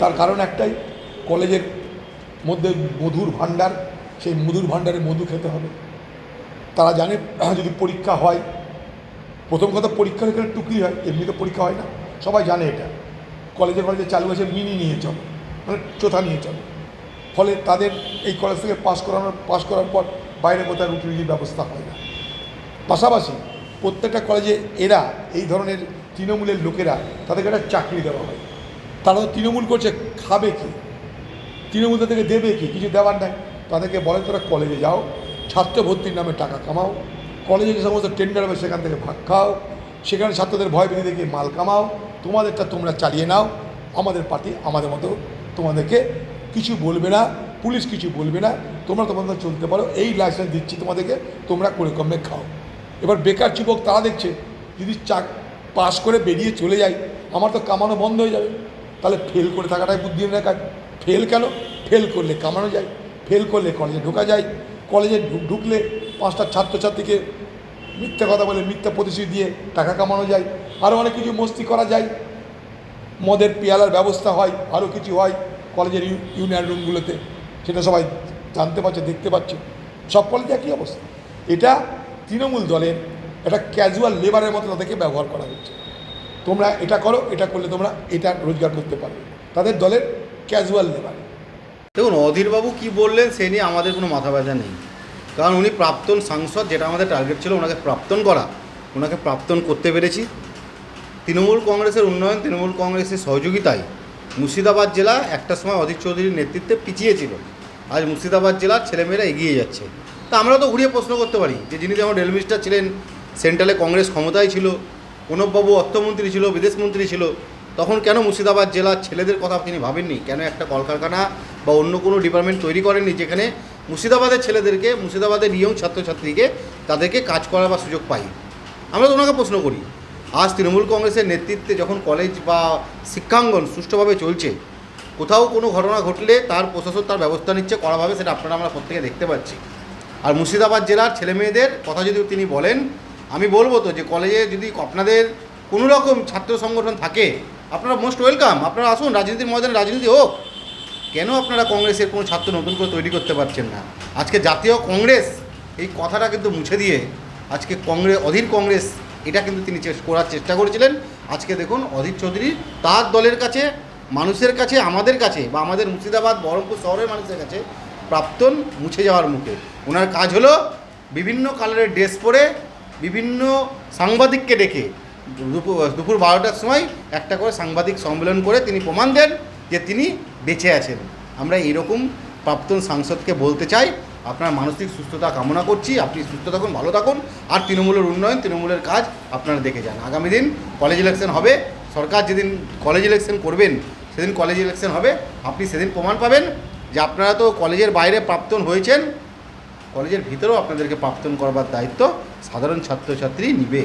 তার কারণ একটাই, কলেজের মধ্যে মধুর ভাণ্ডার, সেই মধুর ভাণ্ডারে মধু খেতে হবে। তারা জানে যদি পরীক্ষা হয়, প্রথম কথা পরীক্ষার এখানে টুকরি হয় এমনিতে পরীক্ষা হয় না, সবাই জানে এটা। কলেজে কলেজে চালু আছে মিনি নিয়ে চলো মানে চোথা নিয়ে চলো। ফলে তাদের এই কলেজ থেকে পাশ করানোর পাশ করার পর বাইরে কোথাও রুটি রুটির ব্যবস্থা হয় না। পাশাপাশি প্রত্যেকটা কলেজে এরা, এই ধরনের তৃণমূলের লোকেরা তাদেরকে একটা চাকরি দেওয়া হয়। তারা তো তৃণমূল করছে, খাবে কি? তৃণমূল তাদেরকে দেবে কি? কিছু দেওয়ার নাই। তাদেরকে বলে তোরা কলেজে যাও, ছাত্র ভর্তির নামে টাকা কামাও, কলেজে যে সমস্ত টেন্ডার হবে সেখান থেকে ভাগ খাও, সেখানে ছাত্রদের ভয় ভীতি দেখে মাল কামাও, তোমাদেরটা তোমরা চালিয়ে নাও, আমাদের পার্টি আমাদের মতো তোমাদেরকে কিছু বলবে না, পুলিশ কিছু বলবে না, তোমরা তোমাদের চলতে পারো, এই লাইসেন্স দিচ্ছি তোমাদেরকে, তোমরা করে কমে খাও। এবার বেকার যুবক তারা দেখছে, যদি চাক পাস করে বেরিয়ে চলে যায়, আমার তো কামানো বন্ধ হয়ে যাবে। তাহলে ফেল করে থাকাটাই বুদ্ধিমানের কাজ। ফেল কেন? ফেল করলে কামানো যায়। ফেল করলে কলেজে ঢোকা যায়। কলেজে ঢুকলে পাঁচটা ছাত্রছাত্রীকে মিথ্যা কথা বলে, মিথ্যা প্রতিশ্রুতি দিয়ে টাকা কামানো যায়। আরও অনেক কিছু মস্তি করা যায়। মদের পেয়ালার ব্যবস্থা হয় আরও কিছু হয় কলেজের ইউ- ইউনিয়ন রুমগুলোতে সেটা সবাই জানতে পারছে, দেখতে পাচ্ছে সব কলেজে একই অবস্থা। এটা তৃণমূল দলের একটা ক্যাজুয়াল লেবারের মতো তাদেরকে ব্যবহার করা হচ্ছে। তোমরা এটা করো, এটা করলে তোমরা এটা রোজগার করতে পারবে। তাদের দলের ক্যাজুয়াল লেবার দেখুন, অধীরবাবু কি বললেন সে নিয়ে আমাদের কোনো মাথা ব্যথা নেই। কারণ উনি প্রাক্তন সাংসদ, যেটা আমাদের টার্গেট ছিল, ওনাকে প্রাক্তন করা। ওনাকে প্রাক্তন করতে পেরেছি। তৃণমূল কংগ্রেসের উন্নয়ন, তৃণমূল কংগ্রেসের সহযোগিতায় মুর্শিদাবাদ জেলা একটা সময় অধীর চৌধুরীর নেতৃত্বে পিছিয়ে ছিল। আজ মুর্শিদাবাদ জেলার ছেলেমেয়েরা এগিয়ে যাচ্ছে। তা আমরা তো ঘুরিয়ে প্রশ্ন করতে পারি যে, যিনি যেমন রেল মিনিস্টার ছিলেন, সেন্ট্রালে কংগ্রেস ক্ষমতায় ছিল প্রণববাবু অর্থমন্ত্রী ছিল, বিদেশমন্ত্রী ছিল, তখন কেন মুর্শিদাবাদ জেলার ছেলেদের কথা তিনি ভাবেননি? কেন একটা কলকারখানা বা অন্য কোনো ডিপার্টমেন্ট তৈরি করেননি যেখানে মুর্শিদাবাদের ছেলেদেরকে, মুর্শিদাবাদের ইয়ং ছাত্রছাত্রীকে তাদেরকে কাজ করার বা সুযোগ পাই আমরা তো ওনাকে প্রশ্ন করি। আজ তৃণমূল কংগ্রেসের নেতৃত্বে যখন কলেজ বা শিক্ষাঙ্গন সুষ্ঠুভাবে চলছে, কোথাও কোনো ঘটনা ঘটলে তার প্রশাসন তার ব্যবস্থা নিচ্ছে করাভাবে সেটা আপনারা আমরা প্রত্যেকে দেখতে পাচ্ছি। আর মুর্শিদাবাদ জেলার ছেলেমেয়েদের কথা যদি তিনি বলেন আমি বলব তো যে কলেজে যদি আপনাদের কোনো রকম ছাত্র সংগঠন থাকে, আপনারা মোস্ট ওয়েলকাম আপনারা আসুন, রাজনীতির ময়দানে রাজনীতি হোক। কেন আপনারা কংগ্রেসের কোনো ছাত্র নতুন করে তৈরি করতে পারছেন না? আজকে জাতীয় কংগ্রেস এই কথাটা কিন্তু মুছে দিয়ে আজকে কংগ্রেস অধীর কংগ্রেস এটা কিন্তু তিনি করার চেষ্টা করেছিলেন। আজকে দেখুন অধীর চৌধুরী তার দলের কাছে, মানুষের কাছে, আমাদের কাছে বা আমাদের মুর্শিদাবাদ, বহরমপুর শহরের মানুষের কাছে প্রাক্তন মুছে যাওয়ার মুখে। ওনার কাজ হলো বিভিন্ন কালারের ড্রেস পরে বিভিন্ন সাংবাদিককে ডেকে দুপুর বারোটার সময় একটা করে সাংবাদিক সম্মেলন করে তিনি প্রমাণ দেন যে তিনি বেঁচে আছেন। আমরা এরকম প্রাক্তন সাংসদকে বলতে চাই, আপনার মানসিক সুস্থতা কামনা করছি, আপনি সুস্থ থাকুন, ভালো থাকুন, আর তৃণমূলের উন্নয়ন, তৃণমূলের কাজ আপনারা দেখে যান। আগামী দিন কলেজ ইলেকশন হবে, সরকার যেদিন কলেজ ইলেকশন করবেন, সেদিন কলেজ ইলেকশন হবে, আপনি সেদিন প্রমাণ পাবেন যে আপনারা তো কলেজের বাইরে প্রাক্তন হয়েছেন কলেজের ভিতরেও আপনাদেরকে প্রাক্তন করবার দায়িত্ব সাধারণ ছাত্রছাত্রী নিবে।